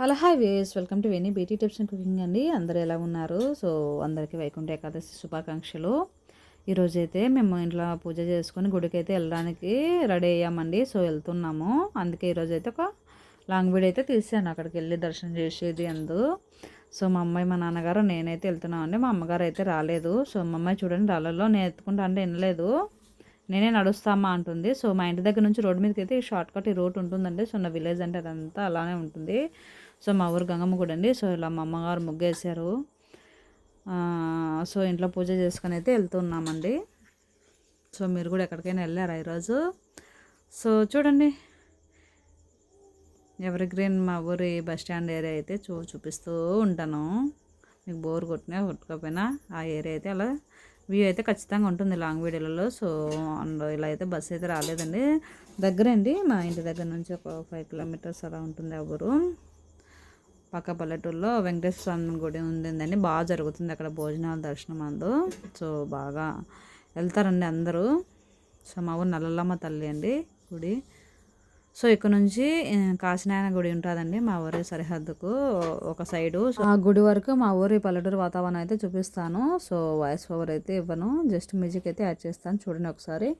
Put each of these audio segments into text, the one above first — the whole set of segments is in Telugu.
Hello hi ways welcome to Veni beauty tips and cooking అండి. అందరూ ఎలా ఉన్నారు? సో అందరికీ వైకుంఠ ఏకాదశి శుభాకాంక్షలు. ఈరోజైతే మేము ఇంట్లో పూజ చేసుకొని గుడికి అయితే వెళ్ళడానికి రెడీ అయ్యామండి. సో వెళ్తున్నాము. అందుకే ఈరోజు అయితే ఒక లాంగ్ వీడియో అయితే తీసాను. అక్కడికి వెళ్ళి దర్శనం చేసేది అందు. సో మా అమ్మాయి మా నాన్నగారు నేనైతే వెళ్తున్నామండి. మా అమ్మగారు అయితే రాలేదు. సో మా అమ్మాయి చూడండి రాళ్ళలో నేను ఎత్తుకుంటా అంటే వినలేదు. నేనే నడుస్తామా అంటుంది. సో మా ఇంటి దగ్గర నుంచి రోడ్డు మీదకి అయితే షార్ట్ కట్ ఈ రోడ్ ఉంటుందండి. సో నా విలేజ్ అంటే అదంతా అలానే ఉంటుంది. సో మా ఊరు గంగమ్మ గుడి అండి. సో ఇలా మా అమ్మగారు ముగ్గేశారు. సో ఇంట్లో పూజ చేసుకుని అయితే వెళ్తున్నామండి సో మీరు కూడా ఎక్కడికైనా వెళ్ళారా ఈరోజు? సో చూడండి. ఎవరి గ్రీన్ మా ఊరి బస్ స్టాండ్ ఏరియా అయితే చూ చూపిస్తూ ఉంటాను. మీకు బోర్ కొట్టినా కొట్టుకోకపోయినా ఆ ఏరియా అయితే అలా వ్యూ అయితే ఖచ్చితంగా ఉంటుంది లాంగ్ వీడియోలలో. సో అండ్ ఇలా అయితే బస్సు అయితే రాలేదండి. దగ్గరండి మా ఇంటి దగ్గర నుంచి ఒక ఫైవ్ కిలోమీటర్స్ అలా ఉంటుంది ఆ ఊరు. పక్క పల్లెటూరులో వెంకటేశ్వర స్వామి గుడి ఉందండి. బాగా జరుగుతుంది అక్కడ భోజనాల దర్శనం అందు. సో బాగా వెళ్తారండి అందరూ. సో మా ఊరు నల్లమ్మ తల్లి అండి గుడి. సో ఇక్కడ నుంచి కాశీనారాయణ గుడి ఉంటుందండి మా ఊరి సరిహద్దుకు ఒక సైడు. సో ఆ గుడి వరకు మా ఊరి పల్లెటూరు వాతావరణం అయితే చూపిస్తాను. సో వాయిస్ ఓవర్ అయితే ఇవ్వను. జస్ట్ మ్యూజిక్ అయితే యాడ్ చేస్తాను. చూడండి ఒకసారి.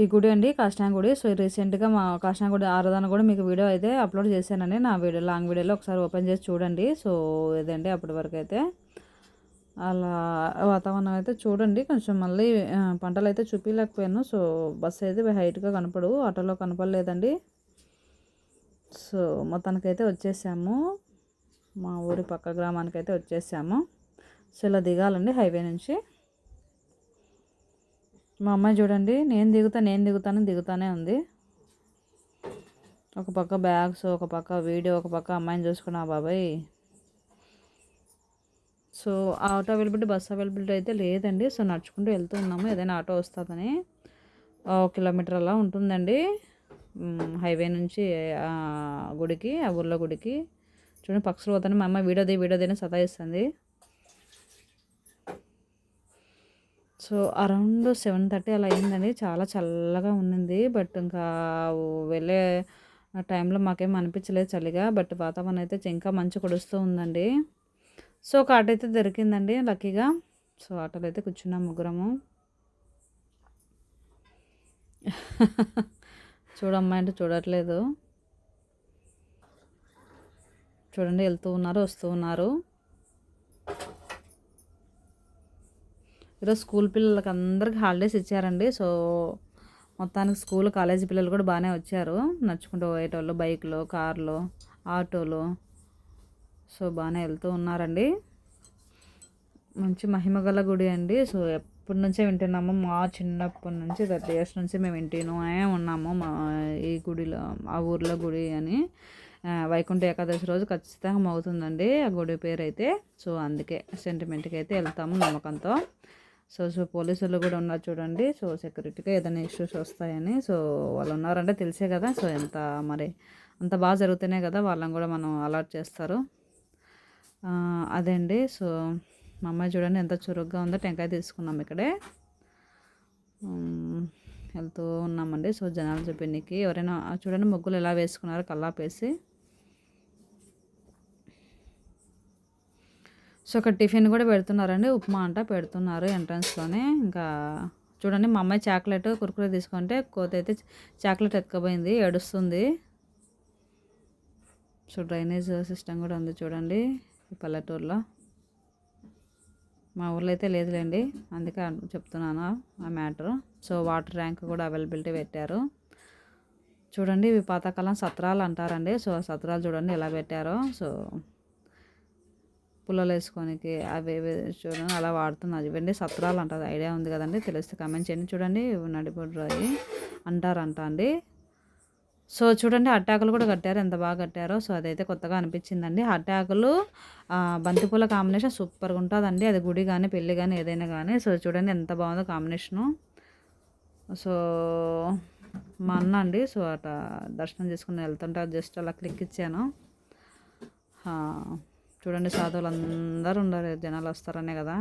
ఈ గుడి అండి కాష్టాంగ గుడి. సో రీసెంట్గా మా కాష్టాంగ గుడి ఆరాధన కూడా మీకు వీడియో అయితే అప్లోడ్ చేశానండి. నా వీడియో లాంగ్ వీడియోలో ఒకసారి ఓపెన్ చేసి చూడండి. సో ఇదండి అప్పటి వరకు అయితే? అలా వాతావరణం అయితే చూడండి. కొంచెం మళ్ళీ పంటలు అయితే చూపించలేకపోయాను సో బస్సు అయితే హైట్గా కనపడు ఆటోలో కనపడలేదండి. సో మొత్తానికైతే వచ్చేసాము. మా ఊరి పక్క గ్రామానికి అయితే వచ్చేసాము. సో ఇలా దిగాలండి హైవే నుంచి. మా అమ్మాయి చూడండి నేను దిగుతా నేను దిగుతాను దిగుతానే ఉంది. ఒక పక్క బ్యాగ్స్ ఒక పక్క వీడియో ఒక పక్క అమ్మాయిని చూసుకున్నా బాబాయ్. So auto availability bus availability అయితే లేదండి. సో నడుచుకుంటూ వెళ్తూ ఉన్నాము. ఏదైనా ఆటో వస్తుందని. కిలోమీటర్ అలా ఉంటుందండి. హైవే నుంచి గుడికి ఆ ఊర్లో గుడికి. చూడండి పక్షులు పోతాను. మా అమ్మ వీడియోది వీడియోది సతాయిస్తుంది. సో అరౌండ్ సెవెన్ థర్టీ అలా అయిందండి. చాలా చల్లగా ఉండింది బట్ ఇంకా వెళ్ళే టైంలో మాకేం అనిపించలేదు చలిగా. బట్ వాతావరణం అయితే ఇంకా మంచి కొడుస్తూ ఉందండి. సో ఒక ఆటో అయితే దొరికిందండి లక్కీగా. సో ఆటోలో అయితే కూర్చున్నాం ముగ్గురము. చూడమ్మా అంటే చూడట్లేదు. చూడండి వెళ్తూ ఉన్నారు వస్తూ ఉన్నారు. ఈరోజు స్కూల్ పిల్లలకి అందరికి హాలిడేస్ ఇచ్చారండి. సో మొత్తానికి స్కూల్ కాలేజీ పిల్లలు కూడా బాగానే వచ్చారు. నడుచుకుంటూ పోయేటోళ్ళు బైక్లో కార్లో ఆటోలో. సో బాగానే వెళ్తూ ఉన్నారండి. మంచి మహిమగల గుడి అండి. సో ఎప్పటి నుంచే వింటున్నాము మా చిన్నప్పటి నుంచి థర్టీ ఇయర్స్ నుంచి మేము వింటూనే ఉన్నాము మా ఈ గుడిలో ఆ ఊర్లో గుడి అని. వైకుంఠ ఏకాదశి రోజు ఖచ్చితంగా అవుతుందండి ఆ గుడి పేరు అయితే సో అందుకే సెంటిమెంట్కి అయితే వెళ్తాము నమ్మకంతో. సో సో పోలీసులు కూడా ఉన్నారు చూడండి. సో సెక్యూరిటీగా ఏదైనా ఇష్యూస్ వస్తాయని. సో వాళ్ళు ఉన్నారంటే తెలిసే కదా. సో ఎంత మరి అంత బాగా జరుగుతూనే కదా వాళ్ళని కూడా మనం అలర్ట్ చేస్తారు. అదండి. అదే అండి సో మా అమ్మాయి చూడండి ఎంత చురుగ్గా ఉందో టెంకాయ తీసుకున్నాం ఇక్కడే. వెళ్తూ ఉన్నామండి. సో జనాలు చూపింనికి ఎవరైనా చూడండి ముగ్గులు ఎలా వేసుకున్నారు కల్లాపేసి. సో ఒక టిఫిన్ కూడా పెడుతున్నారండి. ఉప్మా అంట పెడుతున్నారు ఎంట్రన్స్లోనే. ఇంకా చూడండి మా అమ్మాయి చాక్లెట్ కురుకురే తీసుకుంటే కోత అయితే చాక్లెట్ ఎత్తుకపోయింది ఏడుస్తుంది. సో డ్రైనేజ్ సిస్టమ్ కూడా ఉంది చూడండి ఈ పల్లెటూరులో. మా ఊర్లో అయితే లేదులేండి అందుకే చెప్తున్నాను ఆ మ్యాటర్. సో వాటర్ ట్యాంక్ కూడా అవైలబిలిటీ పెట్టారు. చూడండి ఇవి పాతకాలం సత్రాలు అంటారండి. సో ఆ సత్రాలు చూడండి ఎలా పెట్టారో. సో పుల్లలు వేసుకోనికి అవి చూడండి అలా వాడుతున్నారు ఇవన్నీ సత్రాలు అంటారు ఐడియా ఉంది కదండి తెలిస్తే కమెంట్ చేయండి. చూడండి ఇవి అంటారంట అండి. సో చూడండి అట్టాకులు కూడా కట్టారు. ఎంత బాగా కట్టారో సో అదైతే కొత్తగా అనిపించిందండి. అట్టాకులు బంతిపూల కాంబినేషన్ సూపర్గా ఉంటుందండి. అది గుడి కానీ పెళ్ళి కానీ ఏదైనా కానీ సో చూడండి ఎంత బాగుందో కాంబినేషను సో మా అన్న అండి సో అట దర్శనం చేసుకుని వెళ్తుంటే జస్ట్ అలా క్లిక్ ఇచ్చాను. చూడండి సాధువులు అందరూ ఉండరు జనాలు వస్తారనే కదా.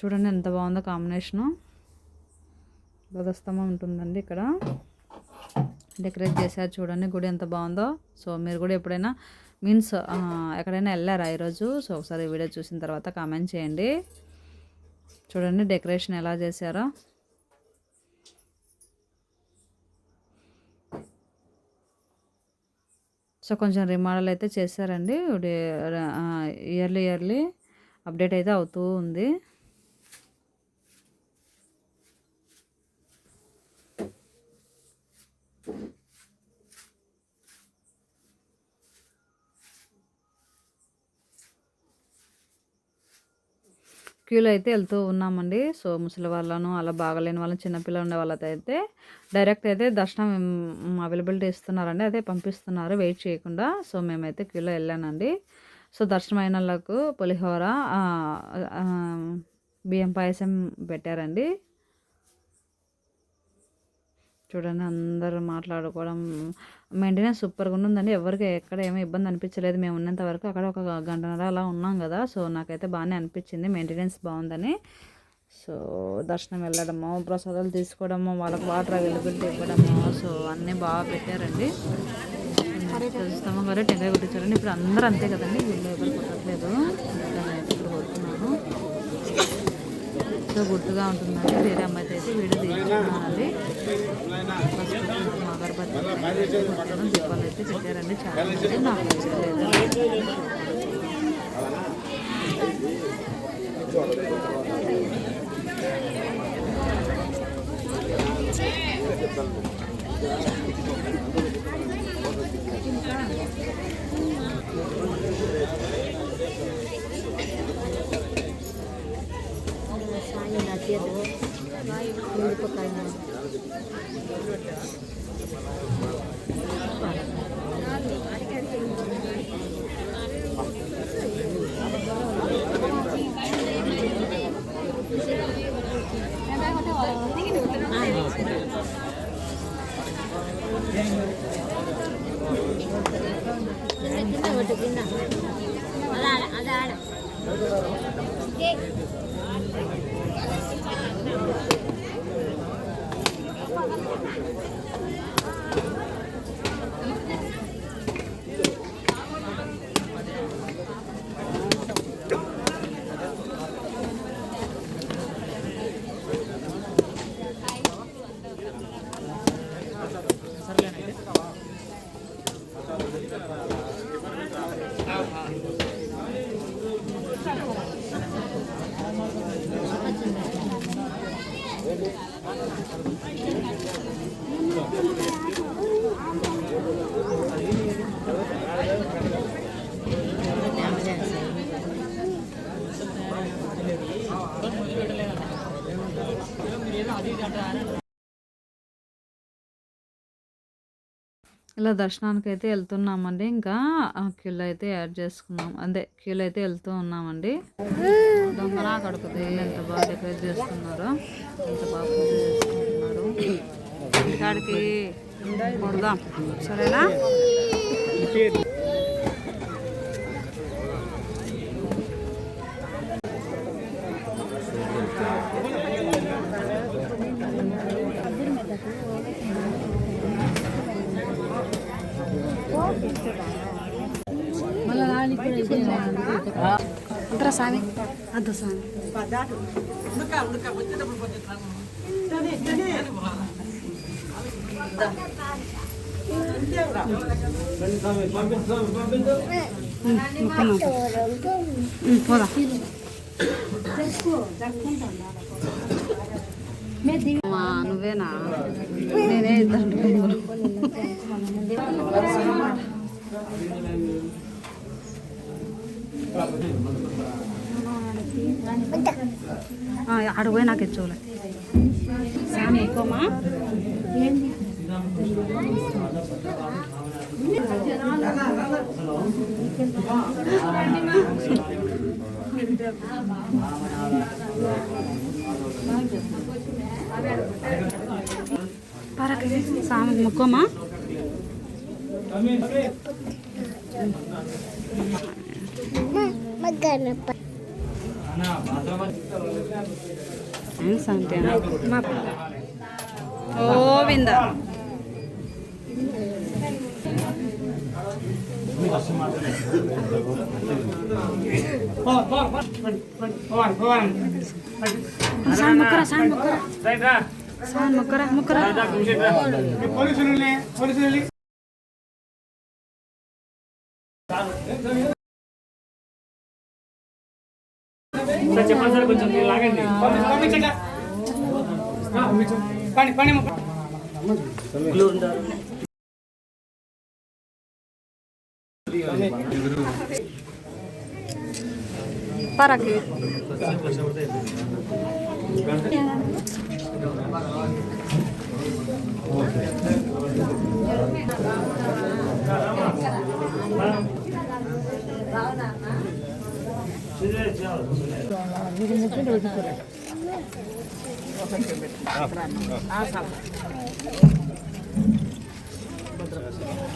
చూడండి ఎంత బాగుందో కాంబినేషను. ధ్వజస్తంభం ఉంటుందండి ఇక్కడ. డెకరేట్ చేశారు చూడండి గుడి ఎంత బాగుందో. సో మీరు కూడా ఎప్పుడైనా మీన్స్ ఎక్కడైనా వెళ్ళారా ఈరోజు? సో ఒకసారి వీడియో చూసిన తర్వాత కామెంట్ చేయండి. చూడండి డెకరేషన్ ఎలా చేశారో. సో కొంచెం రిమాడల్ అయితే చేశారండి. ఇయర్లీ ఇయర్లీ అప్డేట్ అయితే అవుతూ ఉంది. క్యూలో అయితే వెళ్తూ ఉన్నామండి. సో ముసలి వాళ్ళను అలా బాగలేని వాళ్ళని చిన్నపిల్లలు ఉండే వాళ్ళతో అయితే డైరెక్ట్ అయితే దర్శనం అవైలబిలిటీ ఇస్తున్నారండి. అదే పంపిస్తున్నారు వెయిట్ చేయకుండా. సో మేమైతే క్యూలో వెళ్ళానండి సో దర్శనం అయిన వాళ్ళకు పులిహోర బియ్యం పాయసం పెట్టారండి. చూడండి అందరూ మాట్లాడుకోవడం మెయింటెనెన్స్ సూపర్గా ఉందండి ఎవరికి ఎక్కడ ఏమీ ఇబ్బంది అనిపించలేదు. మేము ఉన్నంత వరకు అక్కడ ఒక గంటన్నర అలా ఉన్నాం కదా. సో నాకైతే బాగానే అనిపించింది. మెయింటెనెన్స్ బాగుందని. సో దర్శనం వెళ్ళడము ప్రసాదాలు తీసుకోవడము వాళ్ళకి వాటర్ అవైలబిలిటీ ఇవ్వడము సో అన్నీ బాగా పెట్టారండి. స్తంభం గారు టెంకాయ కొట్టించారండి. ఇప్పుడు అందరూ అంతే కదండి. వీళ్ళు ఎవరు కొట్టట్లేదు. ఎంతో గుర్తుగా ఉంటుందండి. వేరే అమ్మాయి అయితే వీడియో తీసుకున్నానండి అగరబత్తి దీపాలు అయితే పెట్టారండి చాలా నాకు Hindi po kaya. ఇలా దర్శనానికి అయితే వెళ్తున్నామండి. ఇంకా క్యూలో అయితే యాడ్ చేసుకున్నాం. అదే క్యూలో అయితే వెళ్తూ ఉన్నామండి. దొంగలా కడుకుతుంది ఎంత బాగా డెకరేట్ చేస్తున్నారు? ఎంత బాగా పూజ చేసుకుంటున్నారు కొడదాం. సరేనా? అంతరా స్వామి అద్దు స్వామి పోదా నువ్వేనా నేనే ఇద్దరు ఆడ పోయి నాకు ఇచ్చోలే స్వామి ఎక్కువమా పరక స్వామి మొక్కమా గోవింద సాన్ ముక్కరా సాన్ ముక్కరా సాన్ ముక్కరా ముక్కరా పోలీసులు పోలీసులు చెప్పండి సార్ కొంచెం మీరు లాగండి పంపించండి పని పని పరకి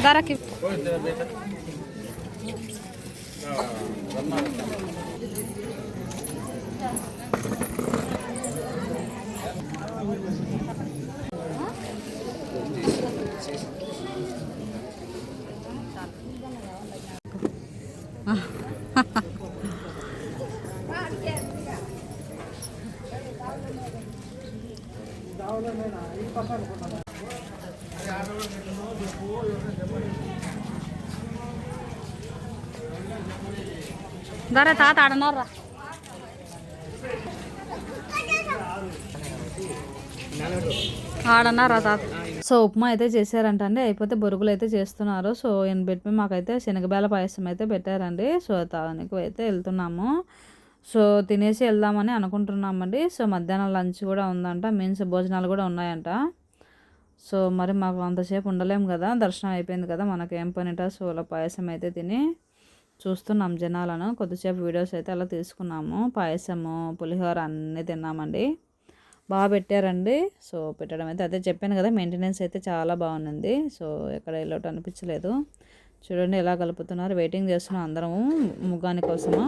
ధరకి ధర తాత ఆడనారా ఆడన్నారా తాత? సో ఉప్మా అయితే చేశారంటండి అయిపోతే బొరుగులు అయితే చేస్తున్నారు. సో ఈయన పెట్టి మాకైతే శనగబేల పాయసం అయితే పెట్టారండి. సో తానికి అయితే వెళ్తున్నాము. సో తినేసి వెళ్దామని అనుకుంటున్నామండి. సో మధ్యాహ్నం లంచ్ కూడా ఉందంట మీన్స్ భోజనాలు కూడా ఉన్నాయంట. సో మరి మాకు అంతసేపు ఉండలేము కదా దర్శనం అయిపోయింది కదా మనకి ఏం పనిట సో అలా పాయసం అయితే తిని చూస్తున్నాం జనాలను. కొద్దిసేపు వీడియోస్ అయితే అలా తీసుకున్నాము. పాయసము పులిహోర అన్నీ తిన్నామండి. బాగా పెట్టారండి. సో పెట్టడం అయితే అదే చెప్పాను కదా మెయింటెనెన్స్ అయితే చాలా బాగుంది. సో ఎక్కడ వెళ్ళటం అనిపించలేదు. చూడండి ఎలా కలుపుతున్నారు. వెయిటింగ్ చేస్తున్నాం అందరము ముగ్గాని కోసము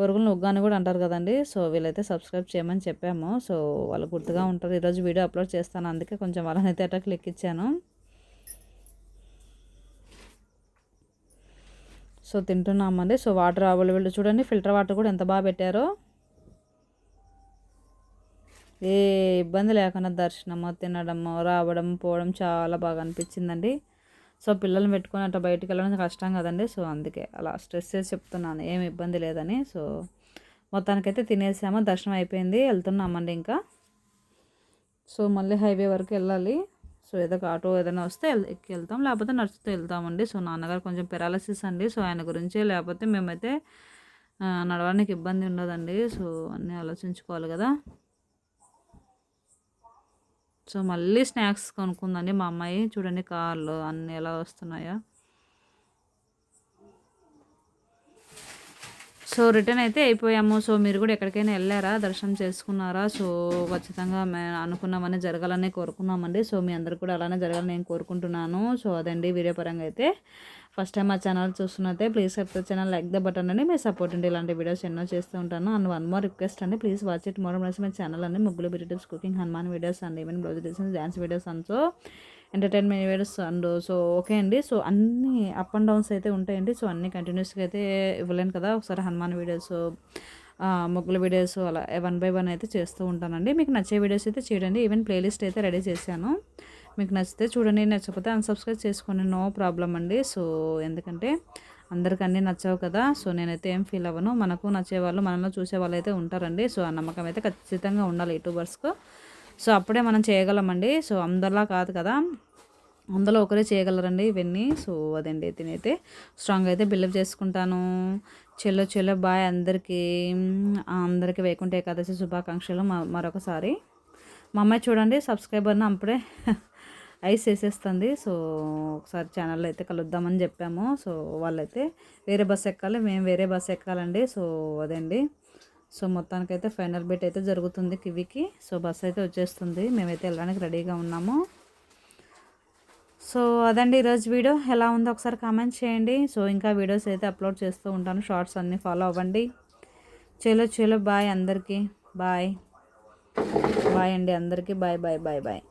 బొరుగులను ఉగ్గాని కూడా అంటారు కదండి. సో వీళ్ళైతే సబ్స్క్రైబ్ చేయమని చెప్పాము. సో వాళ్ళు గుర్తుగా ఉంటారు. ఈరోజు వీడియో అప్లోడ్ చేస్తాను. అందుకే కొంచెం వాళ్ళనైతే అట్లా క్లిక్ ఇచ్చాను సో తింటున్నామండి. సో వాటర్ అవైలబిలిటీ చూడండి. ఫిల్టర్ వాటర్ కూడా ఎంత బాగా పెట్టారో. ఏ ఇబ్బంది లేకుండా దర్శనము తినడము రావడం పోవడం చాలా బాగా అనిపించిందండి. సో పిల్లల్ని పెట్టుకొని అట్లా బయటికి వెళ్ళడం కష్టం కదండి. సో అందుకే అలా స్ట్రెస్ చేసి చెప్తున్నాను ఏమి ఇబ్బంది లేదని. సో మొత్తానికైతే తినేసాము దర్శనం అయిపోయింది వెళ్తున్నామండి ఇంకా. సో మళ్ళీ హైవే వరకు వెళ్ళాలి. సో ఏదో ఒక ఆటో ఏదైనా వస్తే ఎక్కి వెళ్తాం లేకపోతే నడుచుతూ వెళ్తామండి. సో నాన్నగారు కొంచెం పెరాలసిస్ అండి. సో ఆయన గురించి లేకపోతే మేమైతే నడవడానికి ఇబ్బంది ఉండదండి. సో అన్నీ ఆలోచించుకోవాలి కదా. సో మళ్ళీ స్నాక్స్ కొనుక్కుందండి మా అమ్మాయి. చూడండి కార్లు అన్నీ ఎలా వస్తున్నాయో. సో రిటర్న్ అయితే అయిపోయాము. సో మీరు కూడా ఎక్కడికైనా వెళ్ళారా? దర్శనం చేసుకున్నారా? సో ఖచ్చితంగా మేము అనుకున్నామని జరగాలని కోరుకున్నామండి. సో మీ అందరు కూడా అలానే జరగాలని నేను కోరుకుంటున్నాను. సో అదండి వీడియో పరంగా అయితే. ఫస్ట్ టైం మా channel చూస్తున్నట్టే please subscribe channel like the button అని మీ సపోర్ట్ అండి ఇలాంటి వీడియోస్ ఎన్నో చేస్తూ ఉంటాను. అండ్ వన్ మోర్ రిక్వెస్ట్ అండి please watch it. More more my channel అండి. ముగ్గులు beauty tips cooking Hanuman videos and even blouse designs dance videos and so entertainment videos and so okay అండి. సో అన్ని అప్ అండ్ డౌన్స్ అయితే ఉంటాయండి. సో అన్ని కంటిన్యూస్గా అయితే ఇవ్వలేను కదా. ఒకసారి హనుమాన్ వీడియోస్ ముగ్గుల వీడియోస్ అలా వన్ బై వన్ అయితే చేస్తూ ఉంటానండి. మీకు నచ్చే వీడియోస్ అయితే చేయండి ఈవెన్ ప్లేలిస్ట్ అయితే రెడీ చేశాను. మీకు నచ్చితే చూడండి. నచ్చకపోతే అన్సబ్స్క్రైబ్ చేసుకోండి నో ప్రాబ్లం అండి. సో ఎందుకంటే అందరికీ అన్నీ నచ్చవు కదా. సో నేనైతే ఏం ఫీల్ అవ్వను. మనకు నచ్చేవాళ్ళు మనల్ని మనలో చూసే వాళ్ళు అయితే ఉంటారండి. సో ఆ నమ్మకం అయితే ఖచ్చితంగా ఉండాలి యూట్యూబర్స్కు. సో అప్పుడే మనం చేయగలమండి. సో అందరిలా కాదు కదా. అందులో ఒకరే చేయగలరండి ఇవన్నీ. సో అదండి నేనైతే స్ట్రాంగ్ అయితే బిల్డప్ చేసుకుంటాను. చెల్లో చెల్లో బాయ్ అందరికీ అందరికీ వైకుంఠ ఏకాదశి శుభాకాంక్షలు మరొకసారి. మా అమ్మాయి చూడండి సబ్స్క్రైబర్ని అప్పుడే ఐస్ వేసేస్తుంది. సో ఒకసారి ఛానల్లో అయితే కలుద్దామని చెప్పాము. సో వాళ్ళైతే వేరే బస్సు ఎక్కాలి మేము వేరే బస్సు ఎక్కాలండి. సో అదండి. సో మొత్తానికైతే ఫైనల్ బెట్ అయితే జరుగుతుంది కివికి. సో బస్ అయితే వచ్చేస్తుంది. మేమైతే వెళ్ళడానికి రెడీగా ఉన్నాము. సో అదండి ఈరోజు వీడియో. ఎలా ఉందో ఒకసారి కామెంట్ చేయండి. సో ఇంకా వీడియోస్ అయితే అప్లోడ్ చేస్తూ ఉంటాను. షార్ట్స్ అన్నీ ఫాలో అవ్వండి. చలో చలో బాయ్ అందరికీ. బాయ్. బాయ్ అండి అందరికీ. Bye bye bye bye.